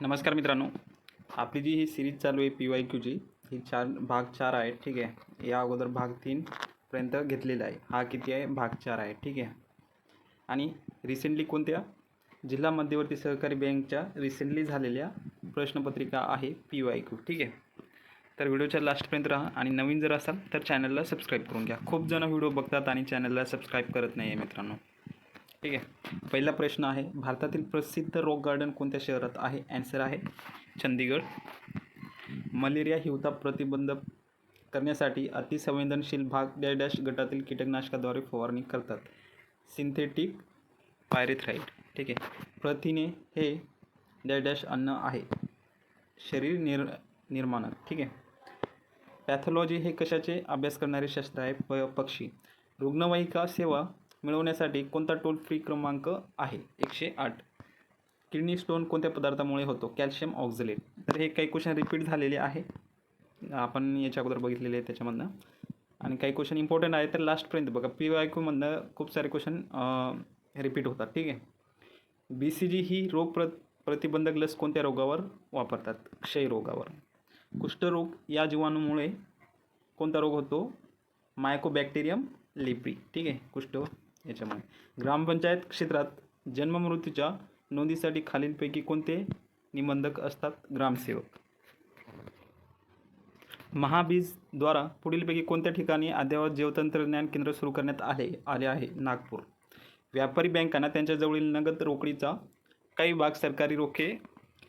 नमस्कार मित्रांनो. आपली जी ही सिरीज चालू आहे पी वाय क्यूची ही चार भाग चार आहे ठीक आहे. या अगोदर भाग तीनपर्यंत घेतलेला आहे. हा किती आहे? भाग चार आहे ठीक आहे. आणि रिसेंटली कोणत्या? जिल्हा मध्यवर्ती सहकारी बँकच्या रिसेंटली झालेल्या प्रश्नपत्रिका आहे पी वाय क्यू ठीक आहे. तर व्हिडिओच्या लास्टपर्यंत राहा आणि नवीन जर असाल तर चॅनलला सबस्क्राईब करून घ्या. खूप जण व्हिडिओ बघतात आणि चॅनलला सबस्क्राईब करत नाही आहे मित्रांनो. ठीक आहे. पहिला प्रश्न आहे भारतातील प्रसिद्ध रॉक गार्डन कोणत्या शहरात आहे? ॲन्सर आहे चंदीगड. मलेरिया हिवता प्रतिबंध करण्यासाठी अतिसंवेदनशील भाग डॅ डॅश गटातील कीटकनाशकाद्वारे फवारणी करतात. सिंथेटिक पायरेथ्राईड ठीक आहे. प्रथिने हे डॅ डॅश अन्न आहे. शरीर निर निर्माणक. ठीक आहे. पॅथॉलॉजी हे कशाचे? अभ्यास करणारे शास्त्र आहे प पक्षी. रुग्णवाहिका सेवा मिळवण्यासाठी कोणता टोल फ्री क्रमांक आहे? एकशे आठ. किडनी स्टोन कोणत्या पदार्थामुळे होतो? कॅल्शियम ऑक्झलेट तर हे काही क्वेश्चन रिपीट झालेले आहे. आपण याच्या अगोदर बघितलेले आहे त्याच्यामधनं. आणि काही क्वेश्चन इम्पॉर्टंट आहे तर लास्टपर्यंत बघा. पी वाय क्यूमधनं खूप सारे क्वेश्चन रिपीट होतात. ठीक आहे? बी सी जी ही रोग प्र प्रतिबंधक लस कोणत्या रोगावर वापरतात? क्षयरोगावर कुष्ठरोग या जीवाणूमुळे कोणता रोग होतो? मायकोबॅक्टेरियम लिप्री ठीक आहे? कुष्ठ याच्यामुळे. ग्रामपंचायत क्षेत्रात जन्ममृत्यूच्या नोंदीसाठी खालीलपैकी कोणते निबंधक असतात? ग्रामसेवक. महाबीजद्वारा पुढीलपैकी कोणत्या ठिकाणी अद्ययावत जैवतंत्रज्ञान केंद्र सुरू करण्यात आले आले आहे? नागपूर. व्यापारी बँकांना त्यांच्याजवळील नगद रोकडीचा काही भाग सरकारी रोखे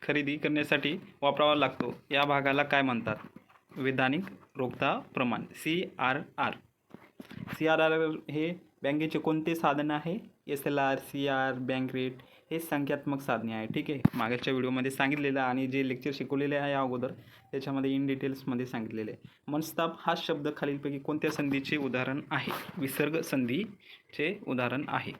खरेदी करण्यासाठी वापरावा लागतो. या भागाला काय म्हणतात? वैधानिक रोखता प्रमाण C R R. C R R हे बँकेचे कोणते साधन आहे? S L R C R bank rate हे संख्यात्मक साधने आहे ठीक आहे? मागच्या व्हिडिओमध्ये सांगितलेलं आणि जे लेक्चर शिकवलेले आहे अगोदर त्याच्यामध्ये इन डिटेल्समध्ये सांगितलेले आहे. मनस्ताप हा शब्द खालीलपैकी कोणत्या संधीचे उदाहरण आहे? विसर्ग संधीचे उदाहरण आहे.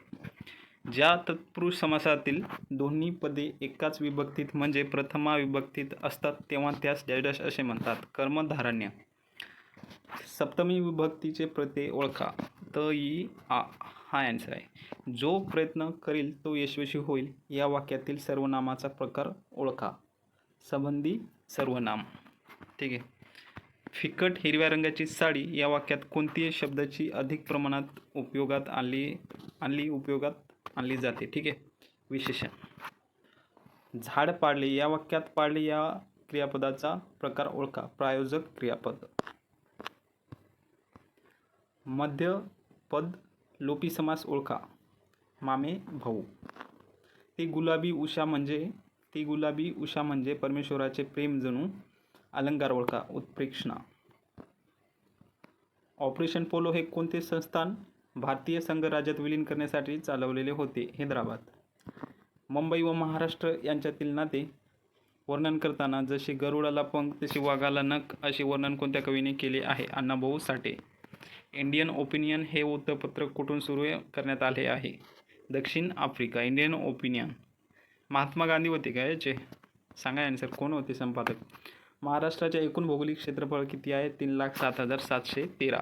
ज्या तत्पुरुष समासातील दोन्ही पदे एकाच विभक्तीत म्हणजे प्रथमा विभक्तीत असतात तेव्हा त्यास डॅडश असे म्हणतात. कर्मधारण्य. सप्तमी विभक्तीचे प्रत्यय ओळखा. त ई आ हा ॲन्सर आहे. जो प्रयत्न करील तो यशस्वी होईल या वाक्यातील सर्वनामाचा प्रकार ओळखा. संबंधी सर्वनाम. ठीक आहे. फिकट हिरव्या रंगाची साडी या वाक्यात कोणती शब्दाची अधिक प्रमाणात उपयोगात आणली आणली उपयोगात आणली जाते? ठीक आहे. विशेषण. झाड पाडले या वाक्यात पाडले या क्रियापदाचा प्रकार ओळखा. प्रायोजक क्रियापद. मध्य पद लोपी समास ओळखा. मामे भाऊ. ती गुलाबी उषा म्हणजे ती गुलाबी उषा म्हणजे परमेश्वराचे प्रेम जणू अलंकार ओळखा उत्प्रेक्षणा. ऑपरेशन पोलो हे कोणते संस्थान? भारतीय संघ राज्यात विलीन करण्यासाठी चालवलेले होते हैदराबाद. मुंबई व महाराष्ट्र यांच्यातील नाते वर्णन करताना जसे गरुडाला पंख तसे वाघाला नख असे वर्णन कोणत्या कवीने केले आहे? अण्णाभाऊ साठे. इंडियन ओपिनियन हे वृत्तपत्र कुठून सुरू करण्यात आले आहे? दक्षिण Africa Indian Opinion. Mahatma Gandhi होते का याचे? सांगा आन्सर कोण होते संपादक? महाराष्ट्राच्या एकूण भौगोलिक क्षेत्रफळ किती आहे? तीन लाख सात हजार सातशे तेरा.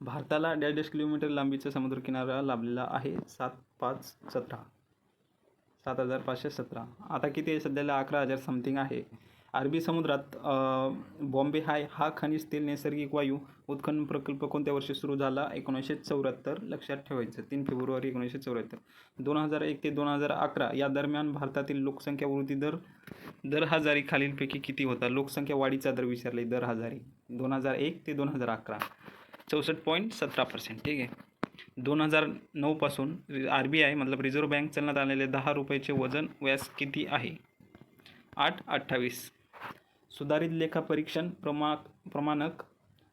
भारताला डॅश डॅश किलोमीटर लांबीचा समुद्रकिनारा लाभलेला आहे सात पाच सतरा. सात हजार पाचशे सतरा. आता किती आहे? सध्याला अकरा हजार समथिंग आहे. अरबी समुद्रात बॉम्बे हाय हा खनिज तेल नैसर्गिक वायू उत्खनन प्रकल्प कोणत्या वर्षी सुरू झाला? एकोणीसशे चौऱ्याहत्तर. लक्षात ठेवायचं तीन फेब्रुवारी एकोणीसशे चौऱ्याहत्तर. दोन हजार एक ते दोन हजार अकरा या दरम्यान भारतातील लोकसंख्या वृद्धी दर दर हजारी खालीलपैकी किती होता? लोकसंख्या वाढीचा दर विचारले दर हजारी दोन हजार एक ते दोन हजार अकरा. चौसष्ट पॉईंट सतरा पर्सेंट ठीक आहे. दोन हजार नऊपासून आर बी आय मतलब रिझर्व्ह बँक चलनात आलेले दहा रुपयाचे वजन व्यास किती आहे? आठ अठ्ठावीस. सुधारित लेखापरीक्षण प्रमा प्रमाणक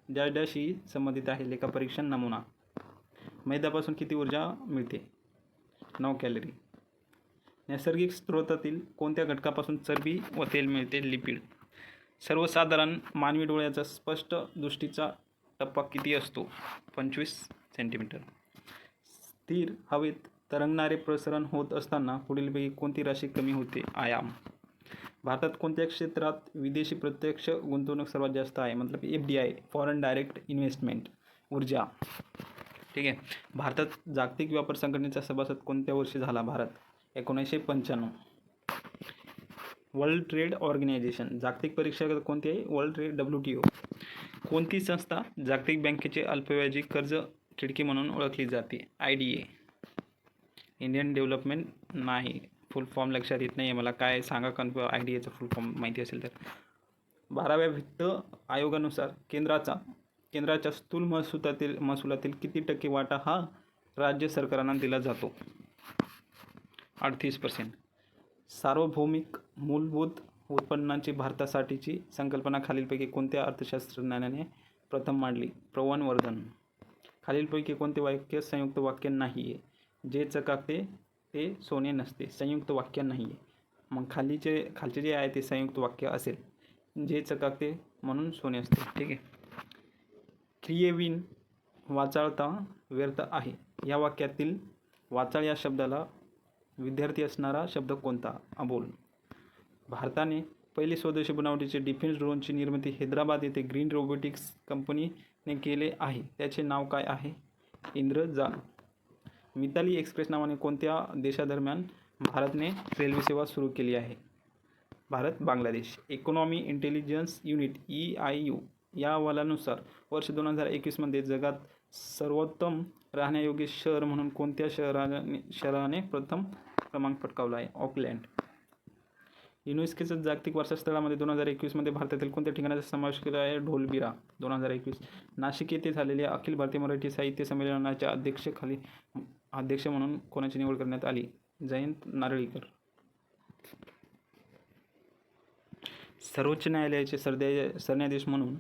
डॅश डॅशशी संबंधित आहे. लेखापरीक्षण नमुना. मैद्यापासून किती ऊर्जा मिळते? नऊ कॅलरी. नैसर्गिक स्रोतातील कोणत्या घटकापासून चरबी व तेल मिळते? लिपिड. सर्वसाधारण मानवी डोळ्याचा स्पष्ट दृष्टीचा टप्पा किती असतो? पंचवीस सेंटीमीटर. स्थिर हवेत तरंगणारे प्रसरण होत असताना पुढीलपैकी कोणती राशी कमी होते? आयाम. भारतात कोणत्या क्षेत्रात विदेशी प्रत्यक्ष गुंतवणूक सर्वात जास्त आहे? मतलब F D I foreign direct investment ऊर्जा. ठीक आहे. भारतात जागतिक व्यापार संघटनेचा सभासद कोणत्या वर्षी झाला भारत? एकोणीसशे पंच्याण्णव. World trade organization. जागतिक परीक्षा कोणती आहे? World trade W T O. कोणती संस्था जागतिक बँकेचे अल्पव्याजी कर्ज खिडकी म्हणून ओळखली जाते? I D A. Indian development नाही. फुल फॉर्म लक्षात येत नाही आहे मला काय सांगा कन्फ आय डी एचं फुल फॉर्म माहिती असेल तर. बाराव्या वित्त आयोगानुसार केंद्राचा केंद्राच्या स्थूल महसुलातील महसुलातील किती टक्के वाटा हा राज्य सरकारांना दिला जातो? अडतीस पर्सेंट सार्वभौमिक मूलभूत उत्पन्नाची भारतासाठीची संकल्पना खालीलपैकी कोणत्या अर्थशास्त्रज्ञाने प्रथम मांडली? प्रवणवर्धन खालीलपैकी कोणते वाक्य संयुक्त वाक्य नाही आहे जे चकाकते ते सोने नसते संयुक्त वाक्य नाही आहे मग खालीचे खालचे जे आहे ते संयुक्त वाक्य असेल. जे चकाकते म्हणून सोने असते. ठीक आहे? क्रियेविन वाचाळता व्यर्थ आहे. या वाक्यातील वाचाळ या शब्दाला विद्यार्थी असणारा शब्द कोणता? अबोल. भारताने पहिली स्वदेशी बनावटीचे डिफेन्स ड्रोनची निर्मिती हैदराबाद येथे ग्रीन रोबोटिक्स कंपनीने केले आहे. त्याचे नाव काय आहे? इंद्रजाल मिताली एक्सप्रेस नावाने कोणत्या देशादरम्यान भारतने रेल्वे सेवा सुरू केली आहे? Bharat Bangladesh. Economy intelligence unit E I U या अहवालानुसार वर्ष दोन हजार एकवीसमध्ये जगात सर्वोत्तम राहण्यायोग्य शहर म्हणून कोणत्या शहराने शहराने प्रथम क्रमांक पटकावला आहे? ऑकलँड. युनेस्कोच्या जागतिक वारसास्थळामध्ये दोन हजार एकवीसमध्ये भारतातील कोणत्या ठिकाणाचा समावेश केला आहे? ढोलबिरा. दोन हजार एकवीस. नाशिक येथे झालेल्या अखिल भारतीय मराठी साहित्य संमेलनाच्या अध्यक्षखाली अध्यक्ष म्हणून कोणाची निवड करण्यात आली? जयंत नारळीकर. सर्वोच्च न्यायालयाचे सरदे सरन्यायाधीश म्हणून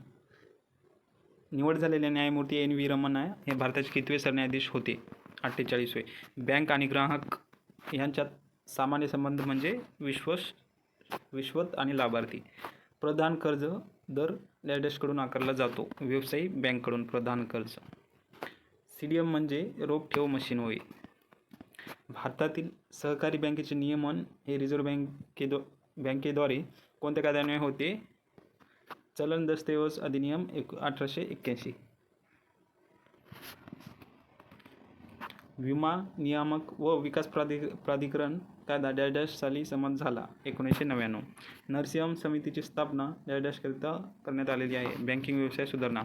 निवड झालेले न्यायमूर्ती एन व्ही रमणा हे भारताचे कितवे सरन्यायाधीश होते? अठ्ठेचाळीसवे. बँक आणि ग्राहक यांच्यात सामान्य संबंध म्हणजे विश्वस विश्वत आणि लाभार्थी. प्रधान कर्ज दर लॅडर्सकडून आकारला जातो. व्यवसायी बँककडून प्रधान कर्ज. सी डी एम म्हणजे रोख ठेव मशीन होय. भारतातील सहकारी बँकेचे नियमन हे रिझर्व्ह बँकेद्व बँकेद्वारे कोणत्या कायद्याने होते? चलन दस्तऐवज अधिनियम एक अठराशे एक्क्याऐंशी. विमा नियामक व विकास प्राधिक प्राधिकरण कायदा डॅडॅश साली संमत झाला एकोणीसशे नव्याण्णव. नरसिंहम समितीची स्थापना डॅडॅशकरिता करण्यात आलेली आहे. बँकिंग व्यवसाय सुधारणा.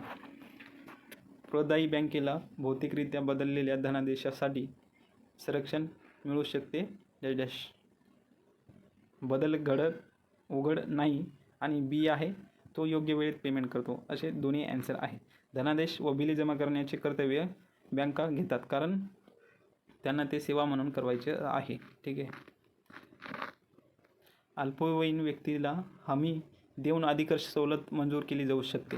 प्रदायी बँकेला भौतिकरित्या बदललेल्या धनादेशासाठी संरक्षण मिळू शकते. डॅश. बदल घडत उघड नाही आणि बी आहे तो योग्य वेळेत पेमेंट करतो असे दोन्ही ॲन्सर आहे धनादेश व बिले जमा करण्याचे कर्तव्य बँका घेतात कारण त्यांना ते सेवा म्हणून करवायचे आहे. ठीक आहे. अल्पवयीन व्यक्तीला हमी देऊन अधिकर्ष सवलत मंजूर केली जाऊ शकते.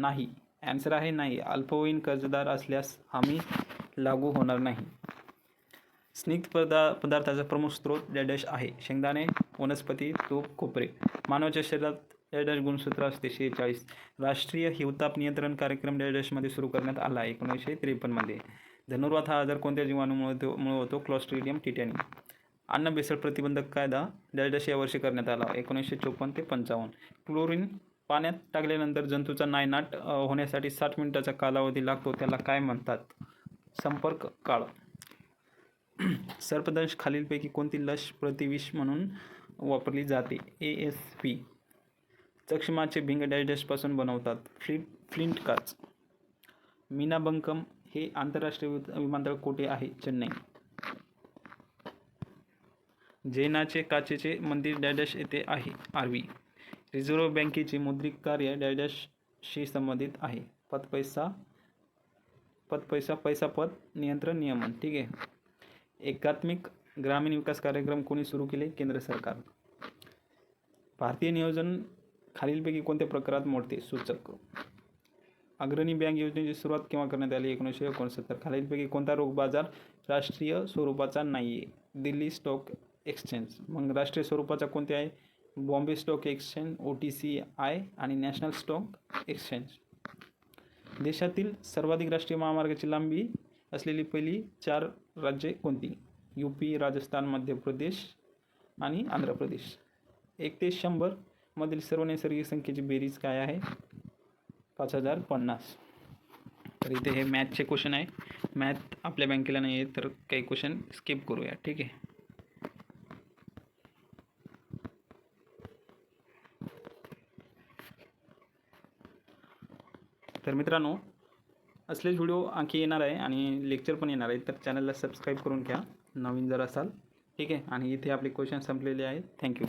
नाही. ॲन्सर आहे नाही. अल्पवयीन कर्जदार असल्यास हमी लागू होणार नाही. स्निग्ध पदा पदार्थाचा प्रमुख स्रोत डॅडश आहे. शेंगदाणे वनस्पती तूप कोपरे मानवाच्या शरीरात डॅडॅश गुणसूत्र असते. शेहेचाळीस. राष्ट्रीय हिवताप नियंत्रण कार्यक्रम डॅडशमध्ये सुरू करण्यात आला. एकोणीसशे त्रेपन्नमध्ये धनुर्वात हा आजार कोणत्या जीवाणूमुळे तो मुळे होतो क्लॉस्ट्रिडियम टिटॅनी अन्न भेसळ प्रतिबंधक कायदा डॅडश या वर्षी करण्यात आला. एकोणीसशे चोपन्न ते पंचावन्न. क्लोरीन पाण्यात टाकल्यानंतर जंतूचा नायनाट होण्यासाठी साठ मिनिटाचा कालावधी लागतो. त्याला काय म्हणतात? संपर्क काळ. सर्पदंश खालीलपैकी कोणती लस प्रतिविष म्हणून वापरली जाते? ए एस पी चक्षमाचे भिंग डायडसपासून बनवतात. फ्लिट फ्लिंट काच. मीनाबंकम हे आंतरराष्ट्रीय विमानतळ कोठे आहे? चेन्नई. जैनाचे काचेचे मंदिर डॅडश येथे आहे. आरवी. रिझर्व्ह बँकेचे मुद्रिक कार्य डॅडॅशशी संबंधित आहे. पत पैसा पत पैसा पैसा पत नियंत्रण नियमन. ठीक आहे. एकात्मिक ग्रामीण विकास कार्यक्रम कोणी सुरू केले? केंद्र सरकार. भारतीय नियोजन खालीलपैकी कोणत्या प्रकारात मोडते? सूचक. अग्रणी बँक योजनेची सुरुवात केव्हा करण्यात आली? एकोणीसशे एकोणसत्तर. खालीलपैकी कोणता रोख बाजार राष्ट्रीय स्वरूपाचा नाही आहे दिल्ली स्टॉक एक्सचेंज. मग राष्ट्रीय स्वरूपाचा कोणते आहे? Bombay stock exchange O T C I आणि नॅशनल स्टॉक एक्सचेंज. देशातील सर्वाधिक राष्ट्रीय महामार्गाची लांबी असलेली पहिली चार राज्ये कोणती? यू पी राजस्थान मध्य प्रदेश आणि आंध्र प्रदेश. एक ते शंभरमधील सर्व नैसर्गिक संख्येची बेरीज काय आहे? पाच हजार पन्नास. तर इथे हे मॅथचे क्वेश्चन आहे. मॅथ आपल्या बँकेला नाही आहे तर काही क्वेश्चन स्किप करूया. ठीक आहे? तर मित्रांनो असलेच व्हिडिओ आणखी येणार आहे आणि लेक्चर पण येणार आहे तर चॅनलला सबस्क्राईब करून घ्या नवीन जर असाल ठीक आहे? आणि इथे आपले क्वेश्चन संपलेले आहेत. थँक्यू.